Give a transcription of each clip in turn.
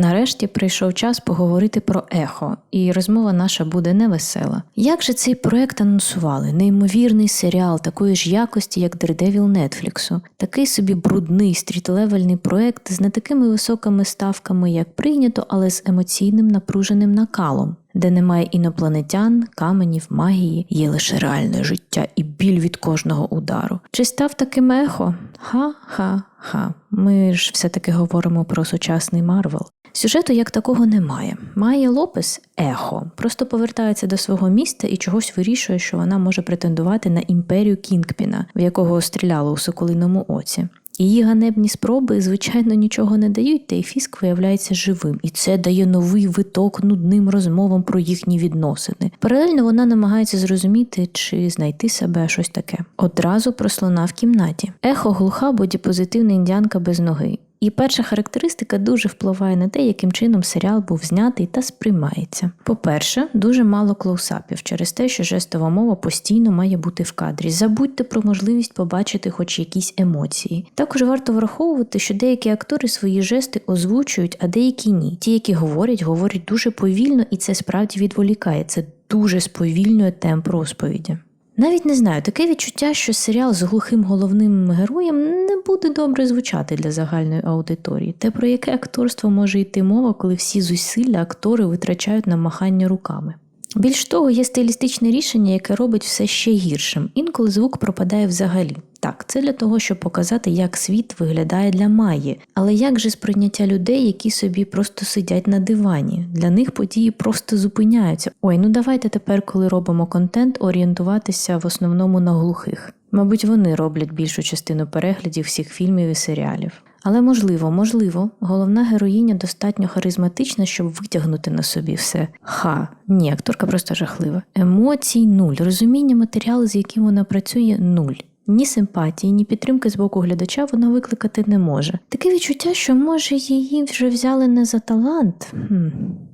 Нарешті прийшов час поговорити про ехо, і розмова наша буде невесела. Як же цей проект анонсували? Неймовірний серіал такої ж якості, як Daredevil Нетфліксу, такий собі брудний стрітлевельний проект з не такими високими ставками, як прийнято, але з емоційним напруженим накалом. Де немає інопланетян, каменів, магії, є лише реальне життя і біль від кожного удару. Чи став таким ехо? Ха-ха-ха. Ми ж все-таки говоримо про сучасний Марвел. Сюжету як такого немає. Має Лопес ехо, просто повертається до свого міста і чогось вирішує, що вона може претендувати на імперію Кінгпіна, в якого стріляло у соколиному оці. Її ганебні спроби, звичайно, нічого не дають, та й фіск виявляється живим, і це дає новий виток нудним розмовам про їхні відносини. Паралельно вона намагається зрозуміти чи знайти себе щось таке. Одразу про слона в кімнаті. Ехо глуха, бодіпозитивна індіанка без ноги. І перша характеристика дуже впливає на те, яким чином серіал був знятий та сприймається. По-перше, дуже мало клоусапів через те, що жестова мова постійно має бути в кадрі. Забудьте про можливість побачити хоч якісь емоції. Також варто враховувати, що деякі актори свої жести озвучують, а деякі ні. Ті, які говорять, говорять дуже повільно, і це справді відволікає. Це дуже сповільнює темп розповіді. Навіть не знаю, таке відчуття, що серіал з глухим головним героєм не буде добре звучати для загальної аудиторії. Те, про яке акторство може йти мова, коли всі зусилля актори витрачають на махання руками. Більш того, є стилістичне рішення, яке робить все ще гіршим. Інколи звук пропадає взагалі. Так, це для того, щоб показати, як світ виглядає для Майї. Але як же сприйняття людей, які собі просто сидять на дивані? Для них події просто зупиняються. Ой, ну давайте тепер, коли робимо контент, орієнтуватися в основному на глухих. Мабуть, вони роблять більшу частину переглядів всіх фільмів і серіалів. Але можливо, можливо, головна героїня достатньо харизматична, щоб витягнути на собі все. Ха, ні, акторка просто жахлива. Емоцій нуль, розуміння матеріалу, з яким вона працює, нуль. Ні симпатії, ні підтримки з боку глядача вона викликати не може. Таке відчуття, що може її вже взяли не за талант. Хм.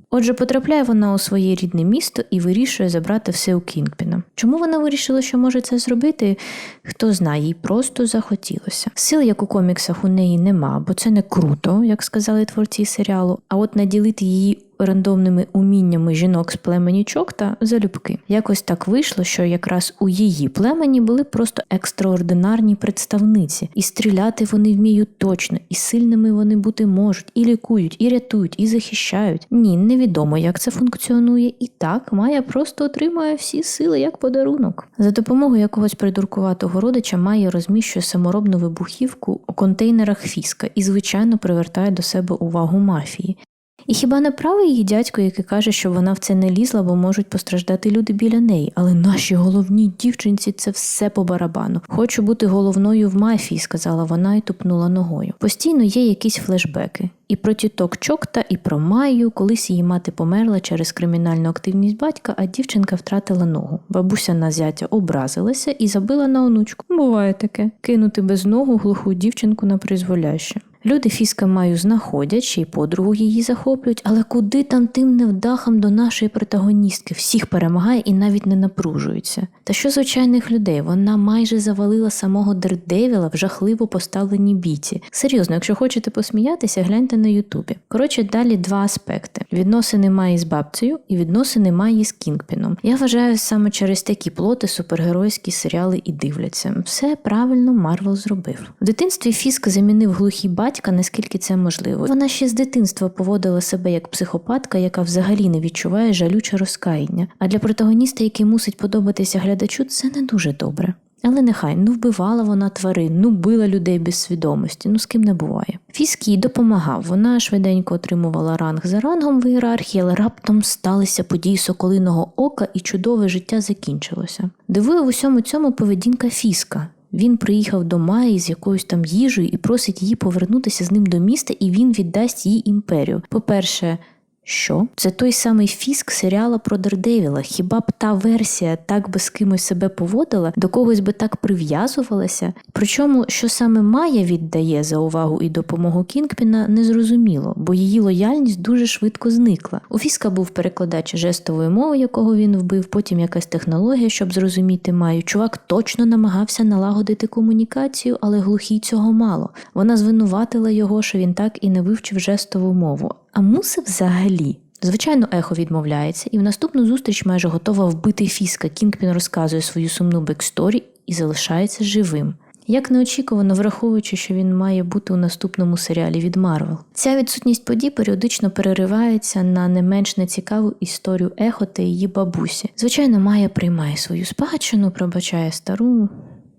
Отже, потрапляє вона у своє рідне місто і вирішує забрати все у Кінгпіна. Чому вона вирішила, що може це зробити? Хто знає, їй просто захотілося. Сил, як у коміксах, у неї нема, бо це не круто, як сказали творці серіалу. А от наділити її рандомними уміннями жінок з племені Чокта залюбки. Якось так вийшло, що якраз у її племені були просто екстраординарні представниці, і стріляти вони вміють точно, і сильними вони бути можуть, і лікують, і рятують, і захищають. Ні, невідомо, як це функціонує, і так Майя просто отримує всі сили як подарунок. За допомогою якогось придуркуватого родича Майя розміщує саморобну вибухівку у контейнерах фіска і, звичайно, привертає до себе увагу мафії. І хіба не правий її дядько, який каже, що вона в це не лізла, бо можуть постраждати люди біля неї. Але нашій головній дівчинці це все по барабану. Хочу бути головною в мафії, сказала вона і тупнула ногою. Постійно є якісь флешбеки. І про тіток Чокта, і про Майю, колись її мати померла через кримінальну активність батька, а дівчинка втратила ногу. Бабуся на зятя образилася і забила на онучку. Буває таке кинути без ногу глуху дівчинку на призволяще. Люди фіска маю знаходять, ще й подругу її захоплюють, але куди там тим невдахам до нашої протагоністки? Всіх перемагає і навіть не напружується. Та що звичайних людей? Вона майже завалила самого Дердевіла в жахливо поставленій бійці. Серйозно, якщо хочете посміятися, гляньте на Ютубі. Коротше, далі два аспекти: відносини Маї з бабцею і відносини Маї з Кінгпіном. Я вважаю, саме через такі плоти супергеройські серіали і дивляться. Все правильно Марвел зробив. В дитинстві Фіск замінив глухий батька, наскільки це можливо. Вона ще з дитинства поводила себе як психопатка, яка взагалі не відчуває жалю чи розкаяння. А для протагоніста, який мусить подобатися глядачу, це не дуже добре. Але нехай ну вбивала вона тварин, ну била людей без свідомості, ну з ким не буває. Фіскі допомагав. Вона швиденько отримувала ранг за рангом в ієрархії, але раптом сталися події соколиного ока, і чудове життя закінчилося. Дивує в усьому цьому поведінка Фіска. Він приїхав до Маї з якоюсь там їжею і просить її повернутися з ним до міста, і він віддасть їй імперію. По-перше, що? Це той самий фіск серіала про Дердевіла. Хіба б та версія так би з кимось себе поводила, до когось би так прив'язувалася? Причому, що саме Майя віддає за увагу і допомогу Кінгпіна, незрозуміло, бо її лояльність дуже швидко зникла. У Фіска був перекладач жестової мови, якого він вбив, потім якась технологія, щоб зрозуміти Майю. Чувак точно намагався налагодити комунікацію, але глухій цього мало. Вона звинуватила його, що він так і не вивчив жестову мову. А мусив взагалі. Звичайно, ехо відмовляється, і в наступну зустріч майже готова вбити Фіска. Кінгпін розказує свою сумну бексторі і залишається живим. Як неочікувано, враховуючи, що він має бути у наступному серіалі від Марвел. Ця відсутність подій періодично переривається на не менш нецікаву історію Ехо та її бабусі. Звичайно, Майя приймає свою спадщину, пробачає стару.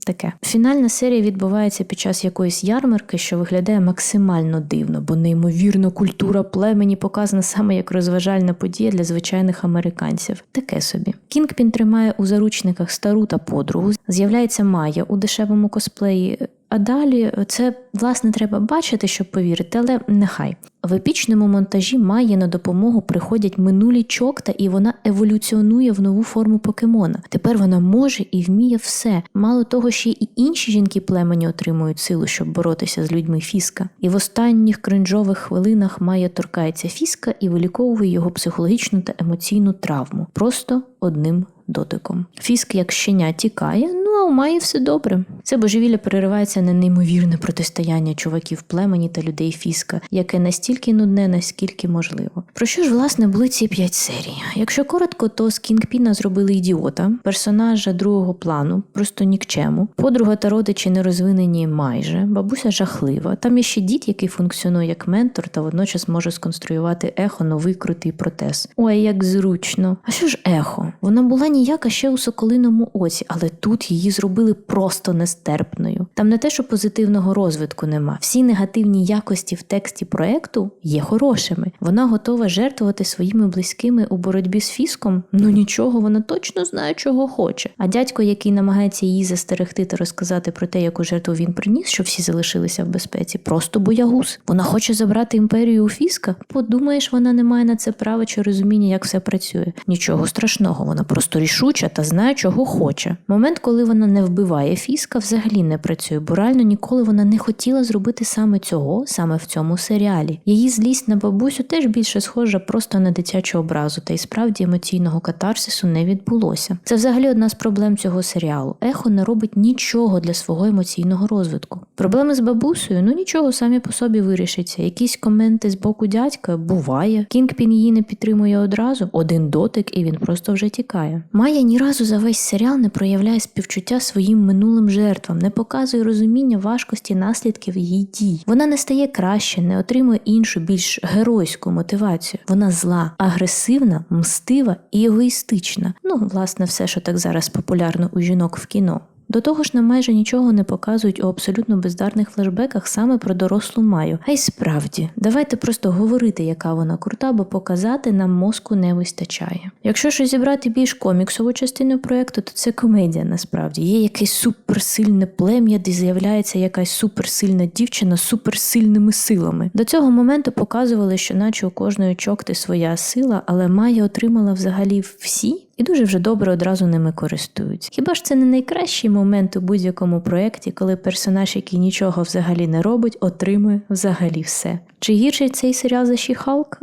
Таке фінальна серія відбувається під час якоїсь ярмарки, що виглядає максимально дивно, бо неймовірно культура племені показана саме як розважальна подія для звичайних американців. Таке собі. Кінгпін тримає у заручниках стару та подругу. З'являється Майя у дешевому косплеї. А далі це власне треба бачити, щоб повірити, але нехай. В епічному монтажі Майї на допомогу приходять минулі чокта, і вона еволюціонує в нову форму покемона. Тепер вона може і вміє все. Мало того, ще і інші жінки племені отримують силу, щоб боротися з людьми Фіска. І в останніх кринжових хвилинах Майя торкається Фіска і виліковує його психологічну та емоційну травму. Просто одним дотиком. Фіск, як щеня, тікає, ну а у Майї все добре. Це божевілля переривається на неймовірне протистояння чуваків племені та людей Фіска, яке настільки нудне, наскільки можливо. Про що ж власне були ці п'ять серій? Якщо коротко, то з Кінгпіна зробили ідіота, персонажа другого плану, просто нікчему, подруга та родичі не розвинені майже, бабуся жахлива. Там є ще дід, який функціонує як ментор та водночас може сконструювати ехо новий крутий протез. Ой, як зручно. А що ж ехо? Вона була ніяка ще у соколиному оці, але тут її зробили просто нестерпною. Там не те, що позитивного розвитку нема. Всі негативні якості в тексті проекту є хорошими. Вона готова жертвувати своїми близькими у боротьбі з фіском. Ну нічого, вона точно знає, чого хоче. А дядько, який намагається її застерегти та розказати про те, яку жертву він приніс, щоб всі залишилися в безпеці, просто боягуз. Вона хоче забрати імперію у фіска. Подумаєш, вона не має на це права чи розуміння, як все працює. Нічого страшного, вона просто рішуча та знає, чого хоче. Момент, коли вона не вбиває фіска, взагалі не працює, бо реально ніколи вона не хотіла зробити саме цього, саме в цьому серіалі. Її злість на бабусю теж більше схожа просто на дитячу образу, та й справді емоційного катарсису не відбулося. Це взагалі одна з проблем цього серіалу. Ехо не робить нічого для свого емоційного розвитку. Проблеми з бабусею, ну нічого самі по собі вирішиться. Якісь коменти з боку дядька буває. Кінгпін її не підтримує одразу, один дотик, і він просто вже тікає. Майя ні разу за весь серіал не проявляє співчуття своїм минулим жертвам, не показує розуміння важкості наслідків її дій. Вона не стає краще, не отримує іншу, більш геройську мотивацію. Вона зла, агресивна, мстива і егоїстична. Ну, власне, все, що так зараз популярно у жінок в кіно. До того ж, нам майже нічого не показують у абсолютно бездарних флешбеках саме про дорослу Маю. А й справді, давайте просто говорити, яка вона крута, бо показати нам мозку не вистачає. Якщо ж зібрати більш коміксову частину проекту, то це комедія насправді. Є якесь суперсильне плем'я, де з'являється якась суперсильна дівчина з суперсильними силами. До цього моменту показували, що наче у кожної чокти своя сила, але Майя отримала взагалі всі і дуже вже добре одразу ними користуються. Хіба ж це не найкращий момент у будь-якому проєкті, коли персонаж, який нічого взагалі не робить, отримує взагалі все? Чи гірший цей серіал за Ші-Халк?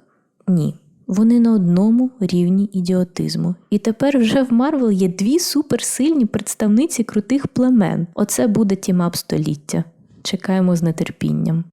Ні. Вони на одному рівні ідіотизму. І тепер вже в Марвел є дві суперсильні представниці крутих племен. Оце буде тімап століття. Чекаємо з нетерпінням.